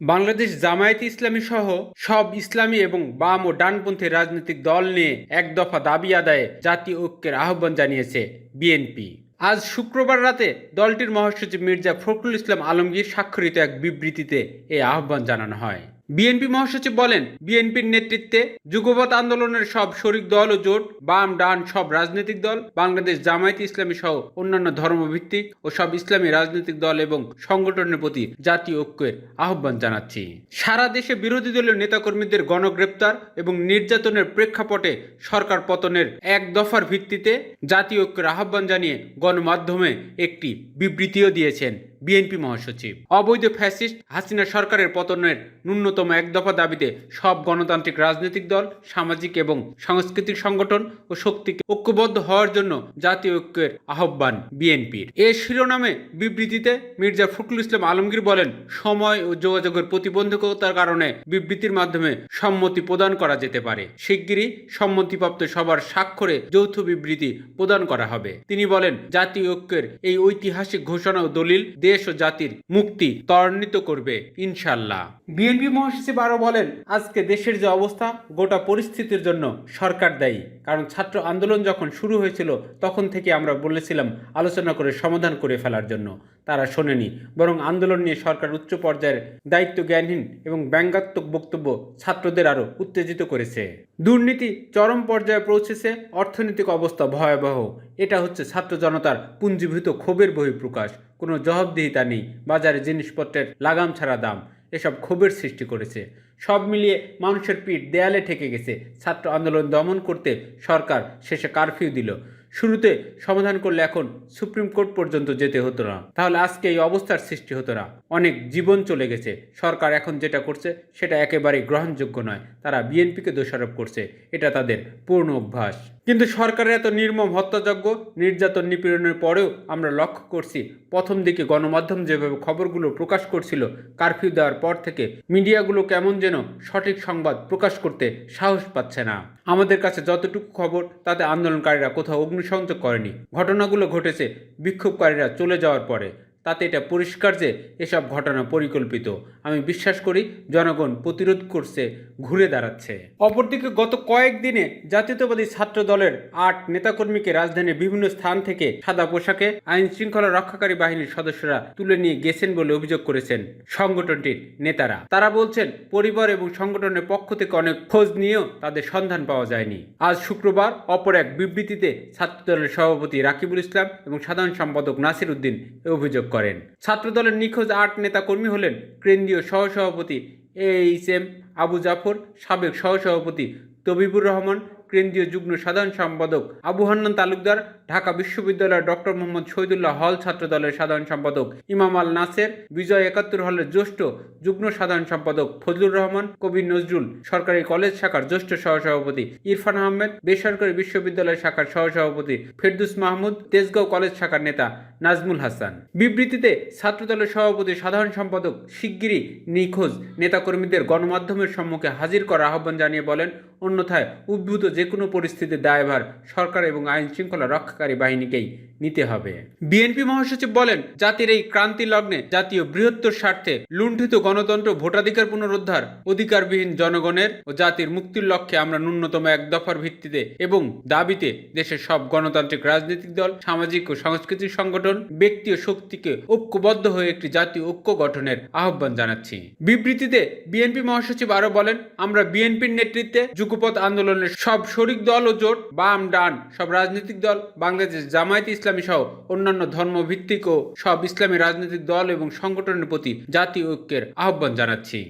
বাংলাদেশ জামায়াতে ইসলামী সহ সব ইসলামী এবং বাম ও ডানপন্থী রাজনৈতিক দল নিয়ে এক দফা দাবি আদায়ে জাতীয় ঐক্যের আহ্বান জানিয়েছে বিএনপি। আজ শুক্রবার রাতে দলটির মহাসচিব মির্জা ফখরুল ইসলাম আলমগীর স্বাক্ষরিত এক বিবৃতিতে এই আহ্বান জানানো হয়। বিএনপি মহাসচিব বলেন, বিএনপির নেতৃত্বে যুগপৎ আন্দোলনের সব শরিক দল ও জোট, বাম, ডান সব রাজনৈতিক দল, বাংলাদেশ জামায়াতে ইসলামী সহ অন্যান্য ধর্মভিত্তিক ও সব ইসলামী রাজনৈতিক দল এবং সংগঠনের প্রতি জাতীয় ঐক্যের আহ্বান জানাচ্ছি। সারা দেশে বিরোধী দলীয় নেতাকর্মীদের গণগ্রেপ্তার এবং নির্যাতনের প্রেক্ষাপটে সরকার পতনের এক দফার ভিত্তিতে জাতীয় ঐক্যের আহ্বান জানিয়ে গণমাধ্যমে একটি বিবৃতিও দিয়েছেন। বিএনপি মহাসচিব। অবৈধ ফ্যাসিস্ট হাসিনা সরকারের পতনের ন্যূনতম এক দফা দাবিতে সব গণতান্ত্রিক রাজনৈতিক দল, সামাজিক এবং সাংস্কৃতিক সংগঠন ও শক্তিকে ঐক্যবদ্ধ হওয়ার জন্য জাতীয় ঐক্যের আহ্বান বিএনপির। এ শিরোনামে বিবৃতিতে মির্জা ফখরুল ইসলাম আলমগীর বলেন, সময় ও যোগাযোগের প্রতিবন্ধকতার কারণে বিবৃতির মাধ্যমে সম্মতি প্রদান করা যেতে পারে। শিগগিরই সম্মতিপ্রাপ্ত সবার স্বাক্ষরে যৌথ বিবৃতি প্রদান করা হবে। তিনি বলেন, জাতীয় ঐক্যের এই ঐতিহাসিক ঘোষণা ও দলিল দেশ ও জাতির মুক্তি ত্বরান্বিত করবে ইনশাল্লাহ বিএনপি মহাসচিব আরও বলেন, আজকে দেশের যে অবস্থা, গোটা পরিস্থিতির জন্য সরকার দায়ী। কারণ ছাত্র আন্দোলন যখন শুরু হয়েছিল, তখন থেকে আমরা বলেছিলাম, আলোচনা করে সমাধান করে ফেলার জন্য। তারা শোনেনি। বরং আন্দোলন নিয়ে সরকার উচ্চ পর্যায়ের দায়িত্ব জ্ঞানহীন এবং ব্যঙ্গাত্মক বক্তব্য ছাত্রদের আরও উত্তেজিত করেছে। দুর্নীতি চরম পর্যায়ে পৌঁছেছে, অর্থনৈতিক অবস্থা ভয়াবহ। এটা হচ্ছে ছাত্র জনতার পুঞ্জীভূত ক্ষোভের বহিঃপ্রকাশ। কোনো জবাবদিহিতা নেই, বাজারে জিনিসপত্রের লাগাম ছাড়া দাম। এসব ক্ষোভের সৃষ্টি করেছে। সব মিলিয়ে মানুষের পিঠ দেয়ালে ঠেকে গেছে। ছাত্র আন্দোলন দমন করতে সরকার শেষে কারফিউ দিল। শুরুতে সমাধান করলে এখন সুপ্রিম কোর্ট পর্যন্ত যেতে হতো না। তাহলে আজকে এই অবস্থার সৃষ্টি হতো না। অনেক জীবন চলে গেছে। সরকার এখন যেটা করছে, সেটা একেবারে গ্রহণযোগ্য নয়। তারা বিএনপিকে দোষারোপ করছে। এটা তাদের পূর্ণ অভ্যাস। কিন্তু সরকারের এত নির্মম, হত্যাযজ্ঞ, নির্যাতন নিপীড়নের পরেও আমরা লক্ষ্য করছি, প্রথম দিকে গণমাধ্যম যেভাবে খবরগুলো প্রকাশ করছিল, কারফিউ দেওয়ার পর থেকে মিডিয়াগুলো কেমন যেন সঠিক সংবাদ প্রকাশ করতে সাহস পাচ্ছে না। আমাদের কাছে যতটুকু খবর, তাতে আন্দোলনকারীরা কোথাও অগ্নিসংযোগ করেনি। ঘটনাগুলো ঘটেছে, বিক্ষোভকারীরা চলে যাওয়ার পরে। তাতে এটা পরিষ্কার যে এসব ঘটনা পরিকল্পিত। আমি বিশ্বাস করি জনগণ প্রতিরোধ করছে, ঘুরে দাঁড়াচ্ছে। অপরদিকে গত কয়েকদিনে জাতীয়তাবাদী ছাত্র দলের আট নেতাকর্মীকে রাজধানীর বিভিন্ন স্থান থেকে সাদা পোশাকে আইন শৃঙ্খলা রক্ষাকারী বাহিনীর সদস্যরা তুলে নিয়ে গেছেন বলে অভিযোগ করেছেন সংগঠনটির নেতারা। তারা বলছেন, পরিবার এবং সংগঠনের পক্ষ থেকে অনেক খোঁজ নিয়েও তাদের সন্ধান পাওয়া যায়নি। আজ শুক্রবার অপর এক বিবৃতিতে ছাত্র দলের সভাপতি রাকিবুল ইসলাম এবং সাধারণ সম্পাদক নাসির উদ্দিন অভিযোগ করেন। ছাত্রদলের নিখোঁজ আট নেতা কর্মী হলেন কেন্দ্রীয় সহসভাপতি A H M Abu Jafar, সাবেক সহসভাপতি তবিবুর রহমান কেন্দ্রীয় যুগ্ম সাধারণ সম্পাদক আবু হান্নান তালুকদার, ঢাকা বিশ্ববিদ্যালয়ের ডক্টর মোহাম্মদ শহীদুল্লাহ হল ছাত্র দলের সাধারণ সম্পাদক ইমাম আল নাসের, বিজয় একাত্তর হলের জ্যেষ্ঠ যুগ্ম সাধারণ সম্পাদক ফজলুর রহমান, কবির নজরুল সরকারি কলেজ শাখার জ্যেষ্ঠ সহসভাপতি ইরফান আহমেদ, বেসরকারি বিশ্ববিদ্যালয় শাখার সহসভাপতি ফেরদুস মাহমুদ, তেজগাঁও কলেজ শাখার নেতা নাজমুল হাসান। বিবৃতিতে ছাত্রদলের সভাপতি সাধারণ সম্পাদক শিগগিরই নিখোঁজ, নেতাকর্মীদের গণমাধ্যমের সম্মুখে হাজির করার আহ্বান জানিয়ে বলেন, অন্যথায় উদ্ভূত যে কোনো পরিস্থিতির দায়ভার সরকার এবং আইন শৃঙ্খলা রক্ষাকারী বাহিনীকেই নিতে হবে। বিএনপি মহাসচিব বলেন, জাতির এই ক্রান্তি লগ্নে জাতীয় বৃহত্তর স্বার্থে লুণ্ঠিত গণতন্ত্র ভোটাধিকার পুনরুদ্ধার অধিকারবিহীন জনগণের ও জাতির মুক্তির লক্ষ্যে আমরা ন্যূনতম এক দফার ভিত্তিতে এবং দাবিতে দেশের সব গণতান্ত্রিক রাজনৈতিক দল, সামাজিক ও সাংস্কৃতিক সংগঠন, ব্যক্তি ও শক্তিকে ঐক্যবদ্ধ হয়ে একটি জাতীয় ঐক্য গঠনের আহ্বান জানাচ্ছি। বিবৃতিতে বিএনপি মহাসচিব আরও বলেন, আমরা বিএনপির নেতৃত্বে যুগপথ আন্দোলনের সব শরিক দল ও জোট, বাম, ডান, সব রাজনৈতিক দল, বাংলাদেশ, জামায়াত ইসলামী সহ অন্যান্য ধর্মভিত্তিক ও সব ইসলামী রাজনৈতিক দল এবং সংগঠনের প্রতি জাতীয় ঐক্যের আহ্বান জানাচ্ছি।